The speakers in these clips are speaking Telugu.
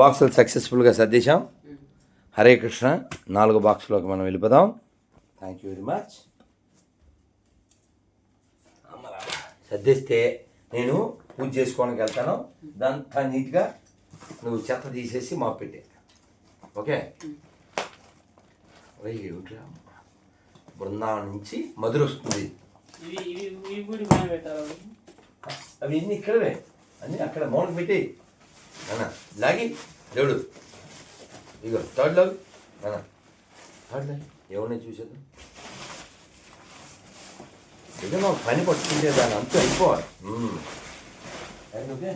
బాక్సులు సక్సెస్ఫుల్గా సర్దేశాం. హరే కృష్ణ. నాలుగు బాక్సులోకి మనం వెళ్ళిపోదాం. థ్యాంక్ యూ వెరీ మచ్ సర్దేస్తే నేను పూజ చేసుకోవడానికి వెళ్తాను. దాంతా నీట్గా నువ్వు చెత్త తీసేసి మాకు పెట్టే ఓకే? బృందావనం నుంచి మధుర వస్తుంది. మనం అవి ఎన్ని ఇక్కడవే. అన్నీ అక్కడ మౌనకు పెట్టి అన్న లాగి లేడు ఇగో థర్డ్ లాగ్ అన్న థర్డ్ లాగ్ ఎవరిని చూసేది ఏదైనా మాకు పని పట్టుకుంటే దాని అంతా అయిపోవాలి ఓకే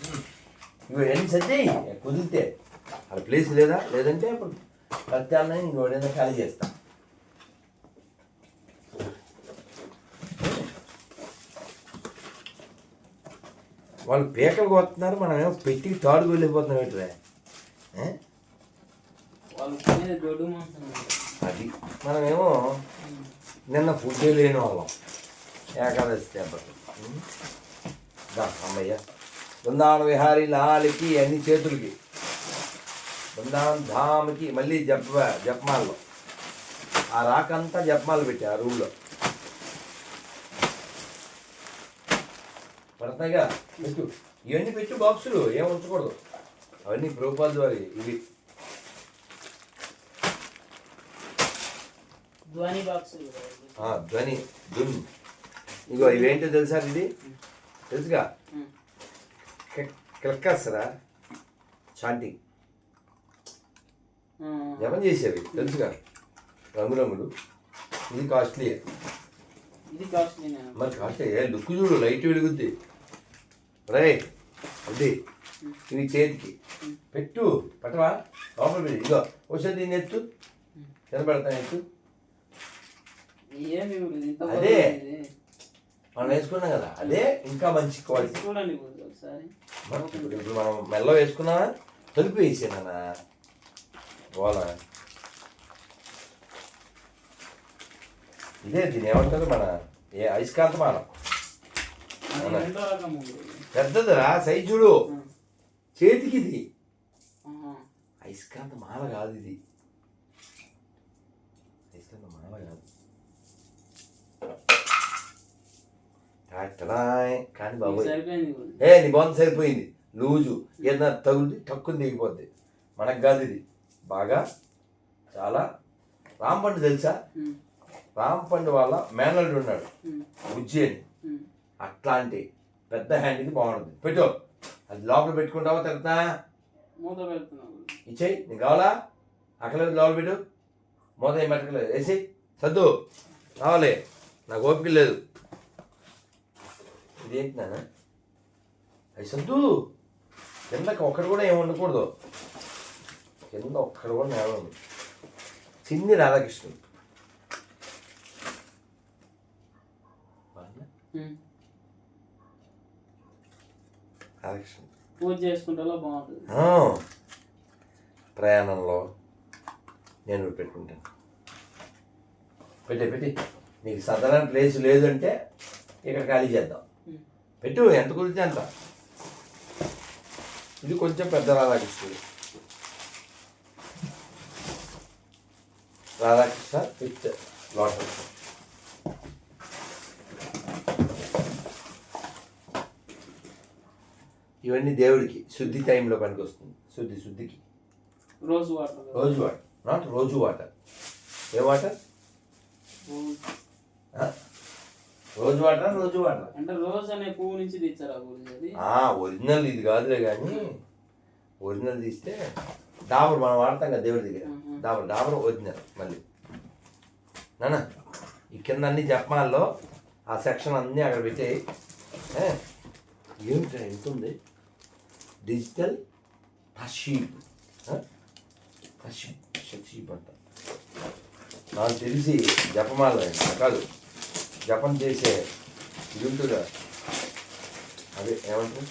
మ్మ్. ఇగో ఎన్ని సర్ది కుదిరితే అక్కడ ప్లేస్ లేదా లేదంటే అప్పుడు ప్రత్యామ్నాయం ఇంకోటైనా ఖాళీ చేస్తా వాళ్ళు పీకలు కొడుతున్నారు మనమేమో పెట్టి తాడుకు వెళ్ళిపోతున్నాం ఏంట్రా? అది. మనమేమో నిన్న ఫుడ్ లేని వాళ్ళం. ఏకాదశి దా అమ్మయ్య. బృందావన విహారీ లాలికి అన్ని చేతులకి. బృందావన్ ధామ్కి మళ్ళీ జప జపమాల్లో. ఆ రాకంతా జపమాలు పెట్టి ఆ రూమ్లో. పడతాయిగా. పెట్టు. ఇవన్నీ పెట్టు బాక్సులు ఏం ఉంచకూడదు. అవన్నీ ప్రభుపాల ద్వారా ఇవి. ధ్వని బాక్స్ ఆ, ధ్వని దున్ ఇగో ఇవేంటో తెలుసా ఇది తెలుసుగా? క్లక్కర్సరా చాంటింగ్ జపం చేసేవి? తెలుసుగా? రంగురంగులు. ఇది కాస్ట్లీ ఇది కాస్ట్లీ మరి కాస్ట్లీ లుక్ చూడు లైట్ వెలుగుద్ది. రే అది ఇవి చేతికి. పెట్టు పట్టవా? లోపల పెట్టి. ఇగో ఒకసారి దీన్ని ఎత్తు. కనబడతాను ఎత్తు. అదే. మనం వేసుకున్నాం కదా అదే ఇంకా మంచి క్వాలిటీ ఇప్పుడు ఇప్పుడు మనం మెల్ల వేసుకున్నావా? తలుపు వేసానన్నా గోల. ఇదే దీని ఏమంటారు మన? ఏ అయస్కాంతమానం పెద్దదిరా సైజ్ చూడు. చేతికి ఇది. అయస్కాంత మాల కాదు ఇది. అయస్కాంత మాల కాదు. కానీ ఇప్పుడు. ఏ నీ బాగుంది సరిపోయింది. లూజు. ఏదైనా తగులుది టక్కుని దిగిపోద్ది మనకు కాదు ఇది. బాగా చాలా. రాంపండు తెలుసా? రాంపండు వాళ్ళ మేనల్డ్ ఉన్నాడు. ఉమ్. అట్లాంటి. పెద్ద హ్యాండ్కి బాగుంటుంది. పెట్టు. అది లోపల పెట్టుకుంటావా పెడుతున్నాం ఇచ్చేయి. నీకు కావాలా? అక్కలేదు లోపల పెట్టు. మూత ఏం పెట్టలేదు వేసి సద్దు. కావాలి నాకు ఓపిక లేదు. ఇదేంటి నాన్న అది సద్దు. కిందకి ఒక్కడు కూడా ఏమి ఉండకూడదు. కింద ఒక్కడు కూడా నేల ఉంది. చిన్ని రాధాకృష్ణుడు. పూజ బాగుంటుంది. ప్రయాణంలో నేను పెట్టుకుంటాను. పెట్టే పెట్టి. నీకు సదరన్ ప్లేస్ లేదంటే ఇక్కడ ఖాళీ చేద్దాం. పెట్టు ఎంత కుదిరితే అంత. ఇది కొంచెం పెద్ద రాధాకృష్ణుడు. రాధాకృష్ణ విత్ లోటస్ ఇవన్నీ దేవుడికి శుద్ధి టైంలో పనికి వస్తుంది శుద్ధి శుద్ధికి. Rose water. Rose water. Not rose water. A water? Rose. Water rose water? అంటే రోజ్ అనే పువ్వు నుంచి తెచ్చారా ఒరిజినల్ ఇది కాదులే కానీ ఒరిజినల్ తీస్తే డాబర్ మనం వాడతాం కదా దేవుడి దగ్గర. డాబర్ డాబర్ ఒరిజినల్ మళ్ళీ. నాన్న ఈ కింద అన్ని జపమాల్లో ఆ సెక్షన్ అన్నీ అక్కడ పెట్టేయి? ఏమిటా ఎంత ఉంది? డిజిటల్ తషీబ్ తషీబ్ షషీబ్ అంట నాకు తెలిసి జపమాల కాదు. జపం చేసే ఇది ఉంటుందా అదే ఏమంటారు?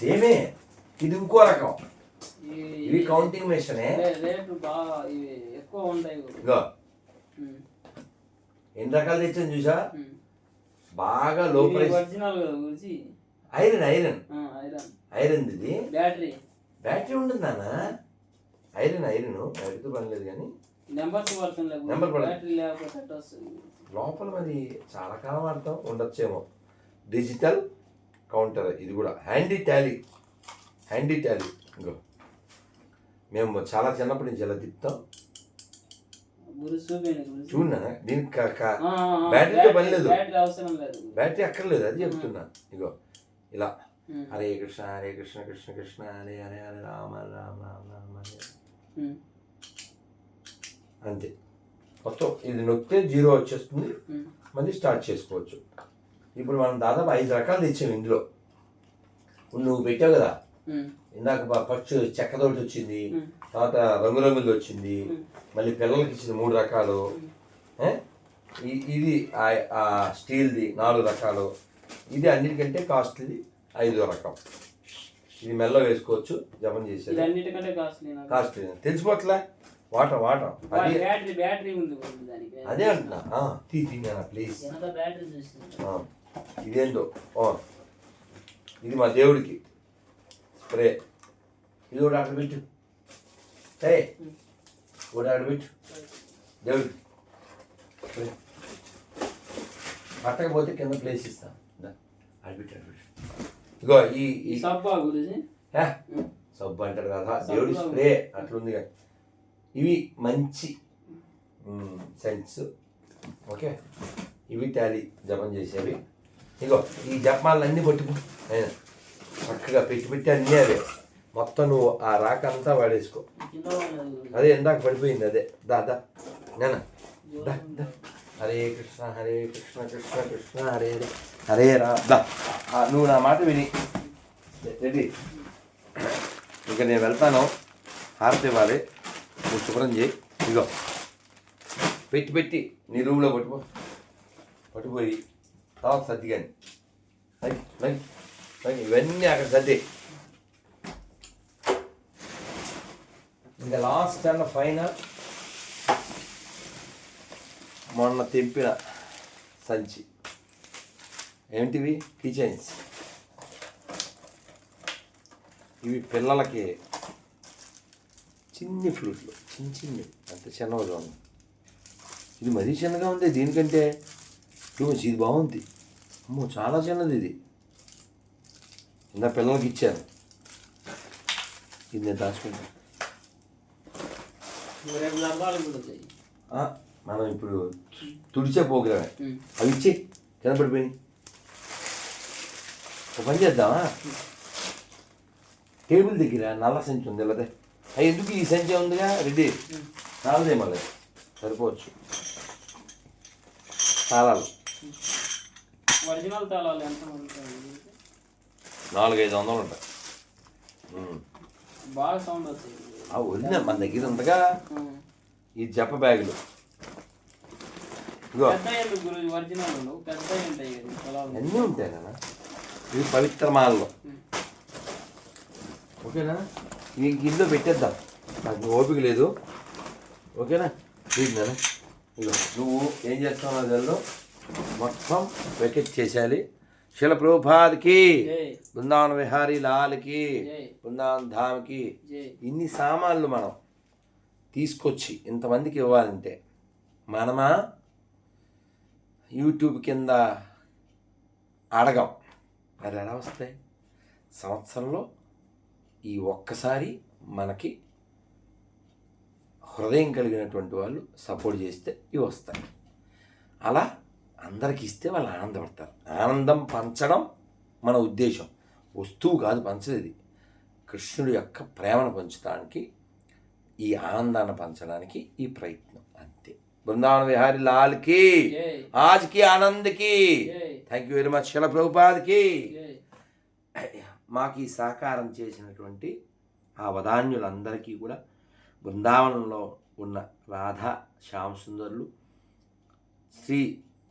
సేమే. ఇది ఇంకో రకం. ఇవి కౌంటింగ్ మెషినే. ఇగో ఎన్ని రకాలు తెచ్చాను చూసా. బాగా low price iron iron iron iron ఇది? బ్యాటరీ బ్యాటరీ ఉంటుంది నాన్న. ఐరన్ ఐరన్ బ్యాటరీతో పని లేదు కానీ. నెంబర్ వస్తుంది. లోపల మరి చాలా కాలం వాడతాం. ఉండొచ్చేమో. డిజిటల్ కౌంటర్ ఇది కూడా. హ్యాండీ టాలీ హ్యాండీ టాలీ ఇంకో. మేము చాలా చిన్నప్పటి నుంచి ఎలా తిప్పుతాం. గురు చూపించండి గురించి చూడు నాన్న దీనికి బ్యాటరీతో పని లేదు. బ్యాటరీ అక్కర్లేదు అది చెప్తున్నా. ఇగో ఇలా. హరే కృష్ణ హరే కృష్ణ కృష్ణ కృష్ణ హరే హరే హరే రామ రామ రామ రామ అంతే. మొత్తం ఇది నొక్కితే జీరో వచ్చేస్తుంది. మళ్ళీ స్టార్ట్ చేసుకోవచ్చు. ఇప్పుడు మనం దాదాపు ఐదు రకాలు తెచ్చాం ఇందులో. నువ్వు పెట్టావు కదా. ఇందాక ఫస్ట్ చెక్కతోటి వచ్చింది తర్వాత రంగురంగులది వచ్చింది. మళ్ళీ పిల్లలకి ఇచ్చింది మూడు రకాలు. ఇది ఆ- స్టీల్ది నాలుగు రకాలు. ఇది అన్నిటికంటే కాస్ట్లీ ఐదో రకం. ఇది మెల్ల వేసుకోవచ్చు జపం చేసేది. కాస్ట్లీ తెలిసిపోట్లే వాటర్ వాటర్. అది అంటున్నా. తీ ప్లీజ్. ఇదేందో? ఓ ఇది మా దేవుడికి. స్ప్రే. ఇది కూడా అక్కడ పెట్టు. ఏ కూడా అక్కడ పెట్టు. దేవుడికి. స్ప్రే. పట్టకపోతే కింద ప్లేస్ ఇస్తాను ఆడ పెట్టు ఇగో ఈ ఈ సబ్బా అంటారు కదా దేవుడి స్ప్రే. అట్లుంది కదా. ఇవి మంచి సెంట్స్ ఓకే? ఇవి టాలీ జపం చేసేవి. ఇగో ఈ జపాలన్నీ పట్టుకో ఆయన చక్కగా పెట్టి పెట్టి అన్నీ అవే. మొత్తం నువ్వు ఆ రాక అంతా వాడేసుకో. అదే ఇందాక పడిపోయింది అదే. దా దా. దా దా. హరే కృష్ణ హరే కృష్ణ కృష్ణ కృష్ణ హరే హరే హరే రా. దా. ఆ, నువ్వు నా మాట విని. రెడీ. ఇక నేను వెళ్తాను. హారతి ఇవ్వాలి. నువ్వు శుభ్రం చేయి. ఇగో. పెట్టి పెట్టి నీ రూమ్లో పట్టుకో పట్టుపోయి తర్వాత సర్ది కానీ ఇవన్నీ అక్కడ సర్ది ఇంకా లాస్ట్ అండ్ ఫైనల్ మొన్న తెంపిన సంచి. ఏంటివి? కిచెన్స్ ఇవి పిల్లలకి చిన్ని ఫ్లూట్లు. చిన్న చిన్నవి అంత చిన్నవి ఇది మరీ చిన్నగా ఉంది. దీనికంటే ఇదిగో ఇది బాగుంది. అమ్మో చాలా చిన్నది ఇది. ఇందా పిల్లలకి ఇచ్చాను. ఇది నేను దాచుకుంటాను. మనం ఇప్పుడు తుడిచే పోగ్రామే. అవి ఇచ్చి కింద పడిపోయి ఒక పని చేద్దామా? టేబుల్ దగ్గర నల్ల సంచి ఉంది లేదా అవి ఎందుకు ఈ సంచి ఉందిగా? రెడీ. నాలుదే మళ్ళీ సరిపోవచ్చు. తాళాలు. ఒరిజినల్ తాళాలు ఎంత ఉంటాయి నాలుగైదు వందలు ఉంటాయి. బాగా సౌండ్ వస్తాయి ఆ ఒరిజినల్ మన దగ్గర ఉందిగా. ఈ జప్ప బ్యాగులు. ఉంటాయి కదా అన్నీ ఉంటాయి నాన్న. ఇవి పవిత్ర మాలలో. ఓకేనా? ఇంక ఇంట్లో పెట్టేద్దాం. నాకు ఓపిక లేదు. ఓకేనా? ప్లీజ్ నాన్న. ఇగో నువ్వు ఏం చేస్తావు అదల్లో మొత్తం వెకెట్ చేసేయాలి. శిల ప్రభుపాద్కి బృందావన విహారీ లాల్కి బృందావన్ ధామ్కి ఇన్ని సామాన్లు మనం తీసుకొచ్చి ఇంతమందికి ఇవ్వాలంటే మనమా యూట్యూబ్ కింద అడగం. అది ఎలా వస్తాయి? సంవత్సరంలో ఈ ఒక్కసారి మనకి హృదయం కలిగినటువంటి వాళ్ళు సపోర్ట్ చేస్తే ఇవి వస్తాయి. అలా అందరికి ఇస్తే వాళ్ళు ఆనందపడతారు. ఆనందం పంచడం మన ఉద్దేశం. వస్తువు కాదు పంచలేదు కృష్ణుడి యొక్క ప్రేమను పంచడానికి ఈ ఆనందాన్ని పంచడానికి ఈ ప్రయత్నం అంతే. బృందావన విహారి లాల్కి ఆజ్కి ఆనంద్కి. థ్యాంక్ యూ వెరీ మచ్ శిల ప్రభుపాద్కి. మాకు ఈ సహకారం చేసినటువంటి ఆ వదాన్యులందరికీ కూడా బృందావనంలో ఉన్న రాధా శ్యామసుందరులు శ్రీ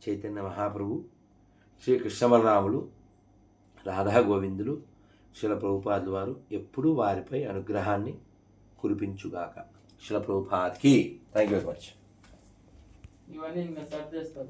చైతన్య మహాప్రభు శ్రీ బలరాములు రాధా గోవిందులు శిల వారు ఎప్పుడూ వారిపై అనుగ్రహాన్ని కురిపించుగాక. శిల ప్రభుపాద్కి. థ్యాంక్ యూ వెరీ మచ్ ఇవన్నీ ఇంకా సర్దేస్తారు